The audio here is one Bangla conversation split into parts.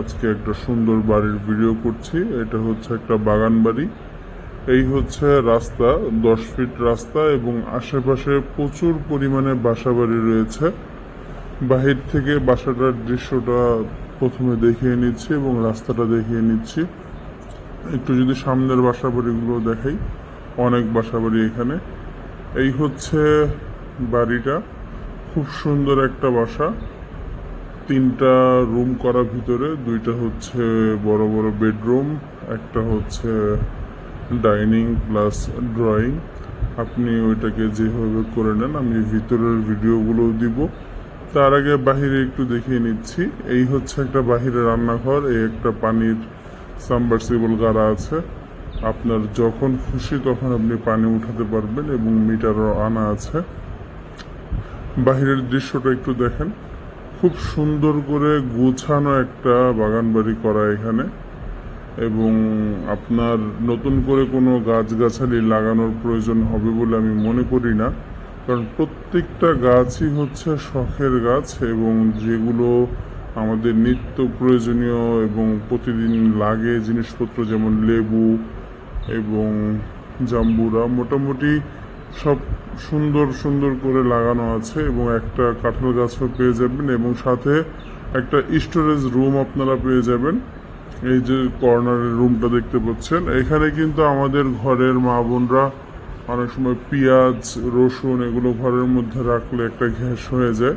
আজকে একটা সুন্দর বাড়ির ভিডিও করছি। এটা হচ্ছে একটা বাগান বাড়ি। এই হচ্ছে রাস্তা, দশ ফিট রাস্তা এবং আশেপাশে প্রচুর পরিমাণে বাসা বাড়ি রয়েছে। বাহির থেকে বাসাটার দৃশ্যটা প্রথমে দেখিয়ে নিচ্ছি এবং রাস্তাটা দেখিয়ে নিচ্ছি। একটু যদি সামনের বাসা বাড়িগুলো দেখাই, অনেক বাসা বাড়ি এখানে। এই হচ্ছে বাড়িটা। খুব সুন্দর একটা বাসা। তিনটা রুম করা ভিতরে, দুইটা হচ্ছে বড় বড় বেডরুম একটা হচ্ছে ডাইনিং প্লাস ড্রয়িং আপনি ওইটাকে যেভাবে করে নেন, আমি ভিতরের ভিডিওগুলো দিব। তার আগে বাহিরে একটু দেখিয়ে নিচ্ছি। এই হচ্ছে একটা বাহিরে রান্নাঘর, এই একটা পানির সাবমার্সিবল গাড়া আছে। আপনার যখন খুশি তখন আপনি পানি উঠাতে পারবেন এবং মিটারও আনা আছে। বাহিরের দৃশ্যটা একটু দেখেন। খুব সুন্দর করে গোছানো একটা বাগান বাড়ি করা এখানে। এবং আপনার নতুন করে কোনো গাছগাছালি লাগানোর প্রয়োজন হবে বলে আমি মনে করি না। কারণ প্রত্যেকটা গাছই হচ্ছে শখের গাছ এবং যেগুলো আমাদের নিত্য প্রয়োজনীয় এবং প্রতিদিন লাগে জিনিসপত্র যেমন লেবু এবং জাম্বুরা। মোটামুটি সব সুন্দর সুন্দর করে লাগানো আছে এবং একটা কাঁঠাল গাছও পেয়ে যাবেন এবং সাথে একটা স্টোরেজ রুম আপনারা পেয়ে যাবেন। এই যে কর্নারের রুমটা দেখতে পাচ্ছেন। এখানে কিন্তু আমাদের ঘরের মা বোনরা অনেক সময় পেঁয়াজ, রসুন এগুলো ঘরের মধ্যে রাখলে একটা গ্যাস হয়ে যায়।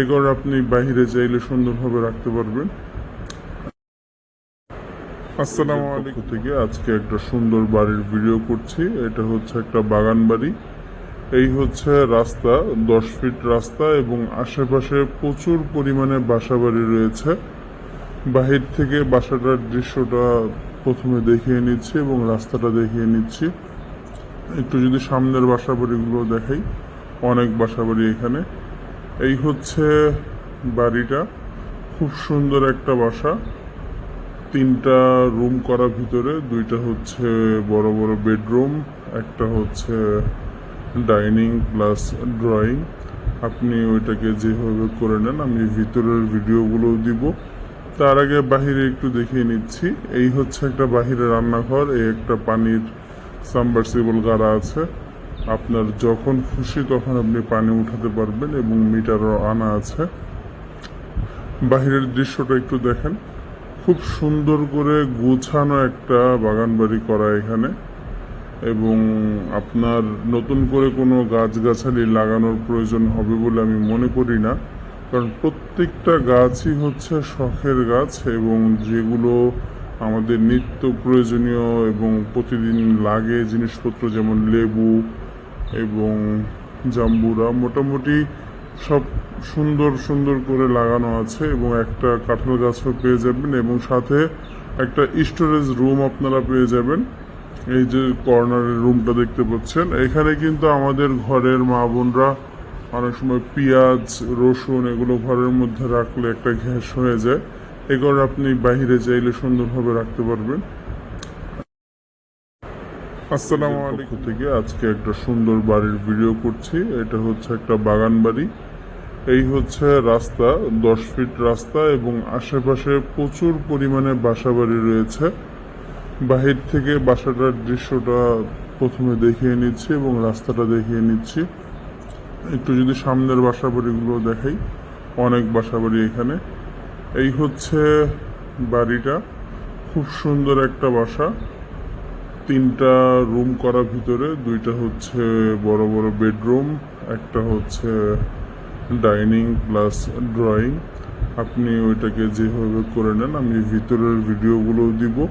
এগুলো আপনি বাইরে চাইলে সুন্দরভাবে রাখতে পারবেন। আসসালামু আলাইকুম। থেকে আজকে একটা সুন্দর বাড়ির ভিডিও করছি। এটা হচ্ছে একটা বাগান বাড়ি। এই হচ্ছে রাস্তা, দশ ফিট রাস্তা এবং আশেপাশে প্রচুর পরিমাণে বাসা বাড়ি রয়েছে। বাহির থেকে বাসাটার দৃশ্যটা প্রথমে দেখিয়ে নিচ্ছি এবং রাস্তাটা দেখিয়ে নিচ্ছি। একটু যদি সামনের বাসা বাড়িগুলো দেখাই, অনেক বাসা বাড়ি এখানে। এই হচ্ছে বাড়িটা, খুব সুন্দর একটা বাসা। তিনটা রুম করা ভিতরে, দুইটা হচ্ছে বড় বড় বেডরুম, একটা হচ্ছে ডাইনিং প্লাস ড্রয়িং। আপনি ওইটাকে যেভাবে করে নেন, আমি ভিতরের ভিডিওগুলো দিব। তার আগে বাহিরে একটু দেখিয়ে নিচ্ছি। এই হচ্ছে একটা বাহিরে রান্নাঘর, এই একটা পানির সাবমার্সিবল গাড়া আছে। আপনার যখন খুশি তখন আপনি পানি উঠাতে পারবেন এবং মিটারও আনা আছে। বাহিরের দৃশ্যটা একটু দেখেন। খুব সুন্দর করে গুছানো একটা বাগান বাড়ি করা এখানে। এবং আপনার নতুন করে কোনো গাছগাছালি লাগানোর প্রয়োজন হবে বলে আমি মনে করি না। কারণ প্রত্যেকটা গাছই হচ্ছে শখের গাছ এবং যেগুলো আমাদের নিত্য প্রয়োজনীয় এবং প্রতিদিন লাগে জিনিসপত্র যেমন লেবু এবং জাম্বুরা, মোটামুটি সব সুন্দর সুন্দর করে লাগানো আছে এবং একটা কাঁঠাল গাছও পেয়ে যাবেন এবং সাথে একটা স্টোরেজ রুম আপনারা পেয়ে যাবেন। এই যে কর্নারের রুমটা দেখতে পাচ্ছেন এখানে কিন্তু আমাদের ঘরের মা বোনরা অনেক সময় পেঁয়াজ রসুন এগুলো ঘরের মধ্যে রাখলে একটা গ্যাস হয়ে যায়। এগুলো আপনি বাইরে চাইলে সুন্দরভাবে রাখতে পারবেন। আসসালামু আলাইকুম। থেকে আজকে একটা সুন্দর বাড়ির ভিডিও করছি। এটা হচ্ছে একটা বাগান বাড়ি। এই হচ্ছে রাস্তা দশ ফিট রাস্তা এবং আশেপাশে প্রচুর পরিমাণে বাসা বাড়ি রয়েছে। বাহির থেকে বাসাটার দৃশ্যটা প্রথমে দেখিয়ে নিচ্ছি এবং রাস্তাটা দেখিয়ে নিচ্ছি। একটু যদি সামনের বাসা বাড়িগুলো দেখাই, অনেক বাসা বাড়ি এখানে। এই হচ্ছে বাড়িটা। খুব সুন্দর একটা বাসা। তিনটা রুম করা ভিতরে, দুইটা হচ্ছে বড় বড় বেডরুম, একটা হচ্ছে ডাইনিং প্লাস ড্রয়িং। আপনি ওইটাকে যেভাবে করে নেন, আমি ভিতরের ভিডিওগুলো দিব।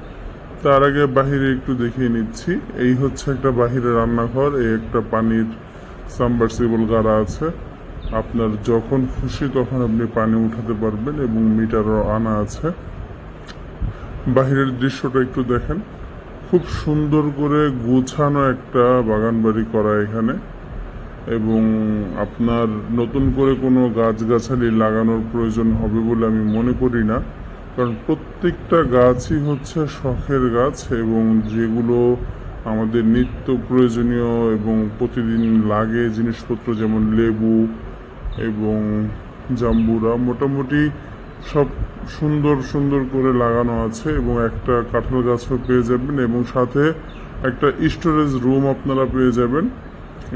তার আগে বাহিরে একটু দেখিয়ে নিচ্ছি। এই হচ্ছে একটা বাহিরে রান্নাঘর, এই একটা পানির সাবমার্সিবল গাড়া আছে। আপনার যখন খুশি তখন আপনি পানি উঠাতে পারবেন এবং মিটারও আনা আছে। বাহিরের দৃশ্যটা একটু দেখেন। খুব সুন্দর করে গুছানো একটা বাগান বাড়ি করা এখানে এবং আপনার নতুন করে কোনো গাছগাছালি লাগানোর প্রয়োজন হবে বলে আমি মনে করি না। কারণ প্রত্যেকটা গাছই হচ্ছে শখের গাছ এবং যেগুলো আমাদের নিত্য প্রয়োজনীয় এবং প্রতিদিন লাগে জিনিসপত্র যেমন লেবু এবং জাম্বুরা, মোটামুটি সব সুন্দর সুন্দর করে লাগানো আছে এবং একটা কাঁঠাল গাছও পেয়ে যাবেন এবং সাথে একটা স্টোরেজ রুম আপনারা পেয়ে যাবেন।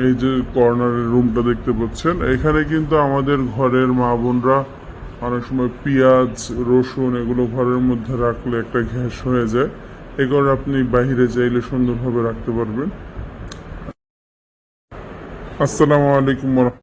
এই যে কর্নারের রুমটা দেখতে পাচ্ছেন। এখানে কিন্তু আমাদের ঘরের মা বোনরা অনেক সময় পেঁয়াজ, রসুন এগুলো ঘরের মধ্যে রাখলে একটা ঘ্যাস হয়ে যায়। এগুলো আপনি বাহিরে চাইলে সুন্দরভাবে রাখতে পারবেন। আসসালামু আলাইকুম